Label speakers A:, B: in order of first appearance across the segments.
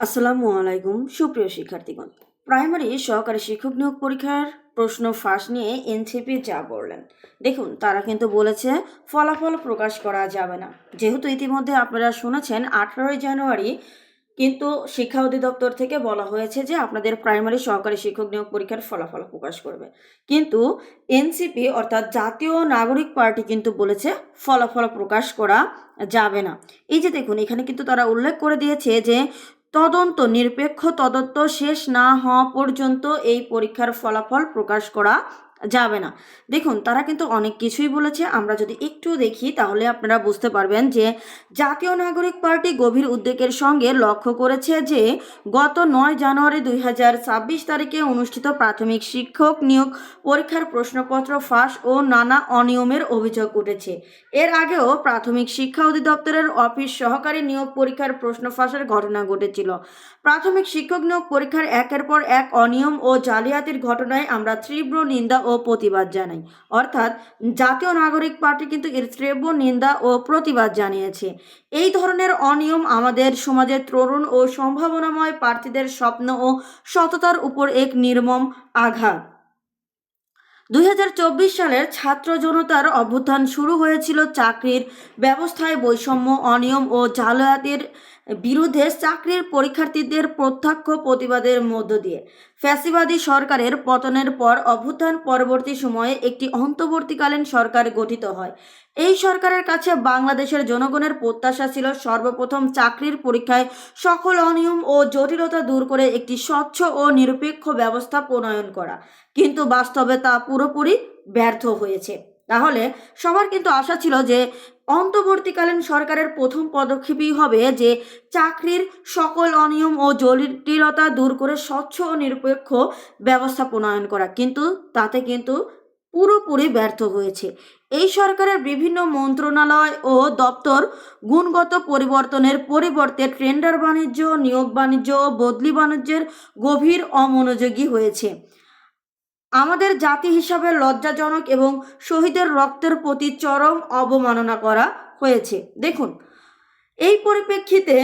A: আসসালামু আলাইকুম, সুপ্রিয় শিক্ষার্থীগণ। প্রাইমারি সহকারী শিক্ষক নিয়োগ পরীক্ষার প্রশ্ন ফাঁস নিয়ে এনসিপি যা বললেন। দেখুন, তারা কিন্তু বলেছে ফলাফল প্রকাশ করা যাবে না। যেহেতু ইতিমধ্যে আপনারা শুনেছেন, আঠারোই জানুয়ারি কিন্তু শিক্ষা অধিদপ্তর থেকে বলা হয়েছে যে আপনাদের প্রাইমারি সহকারী শিক্ষক নিয়োগ পরীক্ষার ফলাফল প্রকাশ করবে। কিন্তু এনসিপি অর্থাৎ জাতীয় নাগরিক পার্টি কিন্তু বলেছে ফলাফল প্রকাশ করা যাবে না। এই যে দেখুন, এখানে কিন্তু তারা উল্লেখ করে দিয়েছে যে তদন্ত নিরপেক্ষ তদন্ত শেষ না হওয়া পর্যন্ত এই পরীক্ষার ফলাফল প্রকাশ করা যাবে না। দেখুন, তারা কিন্তু অনেক কিছুই বলেছে। আমরা যদি একটু দেখি, তাহলে আপনারা বুঝতে পারবেন যে জাতীয় নাগরিক পার্টি গভীর উদ্বেগের সঙ্গে লক্ষ্য করেছে যে গত নয় জানুয়ারি দুই হাজার ছাব্বিশ তারিখে অনুষ্ঠিত প্রাথমিক শিক্ষক নিয়োগ পরীক্ষার প্রশ্নপত্র ফাঁস ও নানা অনিয়মের অভিযোগ উঠেছে। এর আগেও প্রাথমিক শিক্ষা অধিদপ্তরের অফিস সহকারী নিয়োগ পরীক্ষার প্রশ্ন ফাঁসের ঘটনা ঘটেছিল। প্রাথমিক শিক্ষক নিয়োগ পরীক্ষার একের পর এক অনিয়ম ও জালিয়াতির ঘটনায় আমরা তীব্র নিন্দা ও প্রতিবাদ জানাই। অর্থাৎ জাতীয় নাগরিক পার্টি কিন্তু এর তীব্র নিন্দা ও প্রতিবাদ জানিয়েছে। এই ধরনের অনিয়ম আমাদের সমাজের তরুণ ও সম্ভাবনাময় প্রার্থীদের স্বপ্ন ও সততার উপর এক নির্মম আঘাত। দুই হাজার চব্বিশ সালের ছাত্র জনতার অভ্যুত্থান শুরু হয়েছিল চাকরির ব্যবস্থায় বৈষম্য, অনিয়ম ও জালিয়াতির বিরুদ্ধে চাকরির পরীক্ষার্থীদের প্রত্যক্ষ প্রতিবাদের মধ্য দিয়ে ফ্যাসিবাদী সরকারের পতনের পর অভ্যুত্থান পরবর্তী সময়ে একটি অন্তর্বর্তীকালীন সরকার গঠিত হয়। এই সরকারের কাছে বাংলাদেশের জনগণের প্রত্যাশা ছিল সর্বপ্রথম চাকরির পরীক্ষায় সকল অনিয়ম ও জটিলতা দূর করে একটি স্বচ্ছ ও নিরপেক্ষ ব্যবস্থা প্রণয়ন করা। কিন্তু বাস্তবে তা পুরোপুরি ব্যর্থ হয়েছে। তাহলে সবার কিন্তু আশা ছিল যে অন্তর্বর্তীকালীন সরকারের প্রথম পদক্ষেপই হবে যে চাকরির সকল অনিয়ম ও জটিলতা দূর করে স্বচ্ছ ও নিরপেক্ষ ব্যবস্থা প্রণয়ন করা। কিন্তু তাতে কিন্তু পুরোপুরি ব্যর্থ হয়েছে। এই সরকারের বিভিন্ন মন্ত্রণালয় ও দপ্তর গুণগত পরিবর্তনের পরিবর্তে টেন্ডার বাণিজ্য, নিয়োগ বাণিজ্য ও বদলি বাণিজ্যের গভীর অমনোযোগী হয়েছে। আমাদের জাতি হিসাবে লজ্জাজনক এবং শহীদের রক্তের প্রতি চরম অবমাননা করা হয়েছে। দেখুন, এই পরিপ্রেক্ষিতে,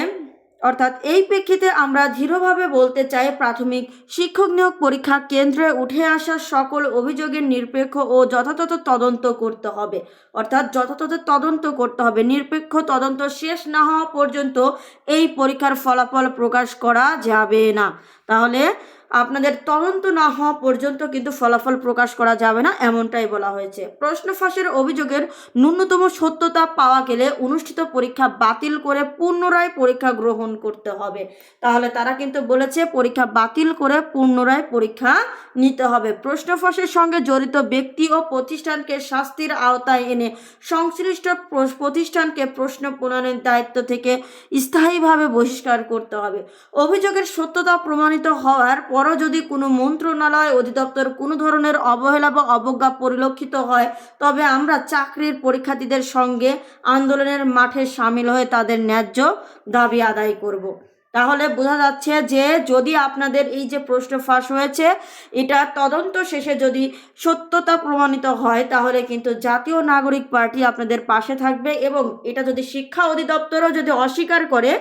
A: অর্থাৎ এই প্রেক্ষিতে আমরা দৃঢ়ভাবে বলতে চাই প্রাথমিক শিক্ষক নিয়োগ পরীক্ষা কেন্দ্রে উঠে আসা সকল অভিযোগের নিরপেক্ষ ও যথাযথ তদন্ত করতে হবে। অর্থাৎ যথাযথ তদন্ত করতে হবে। নিরপেক্ষ তদন্ত শেষ না হওয়া পর্যন্ত এই পরীক্ষার ফলাফল প্রকাশ করা যাবে না। তাহলে আপনাদের তদন্ত না হওয়া পর্যন্ত কিন্তু ফলাফল প্রকাশ করা যাবে না, এমনটাই বলা হয়েছে। প্রশ্ন ফাঁসের অভিযোগের ন্যূনতম সত্যতা পাওয়া গেলে অনুষ্ঠিত পরীক্ষা বাতিল করে পুনরায় পরীক্ষা গ্রহণ করতে হবে। তাহলে তারা কিন্তু বলেছে পরীক্ষা বাতিল করে পুনরায় পরীক্ষা নিতে হবে। প্রশ্ন ফাঁসের সঙ্গে জড়িত ব্যক্তি ও প্রতিষ্ঠানকে শাস্তির আওতায় এনে সংশ্লিষ্ট প্র- প্রতিষ্ঠানকে প্রশ্ন প্রণয়নের দায়িত্ব থেকে স্থায়ীভাবে বহিষ্কার করতে হবে। অভিযোগের সত্যতা প্রমাণিত হওয়ার পরও যদি কোনো মন্ত্রণালয় অধিদপ্তর কোনো ধরনের অবহেলা বা অবজ্ঞা পরিলক্ষিত হয়, তবে আমরা চাকরির পরীক্ষার্থীদের সঙ্গে আন্দোলনের মাঠে সামিল হয়ে তাদের ন্যায্য দাবি আদায় করব। তাহলে বোঝা যাচ্ছে যে যদি আপনাদের এই যে প্রশ্ন ফাঁস হয়েছে, এটা তদন্ত শেষে যদি সত্যতা প্রমাণিত হয়, তাহলে কিন্তু জাতীয় নাগরিক পার্টি আপনাদের পাশে থাকবে এবং এটা যদি শিক্ষা অধিদপ্তরও যদি অস্বীকার করে,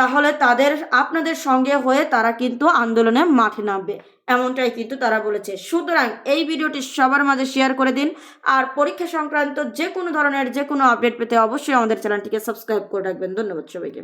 A: তাহলে তাদের, আপনাদের সঙ্গে হয়ে তারা কিন্তু আন্দোলনে মাঠে নামবে। এমনটাই কিন্তু তারা বলেছে। সুতরাং এই ভিডিওটি সবার মাঝে শেয়ার করে দিন আর পরীক্ষা সংক্রান্ত যে কোনো ধরনের যে কোনো আপডেট পেতে অবশ্যই আমাদের চ্যানেলটিকে সাবস্ক্রাইব করে রাখবেন। ধন্যবাদ সবাইকে।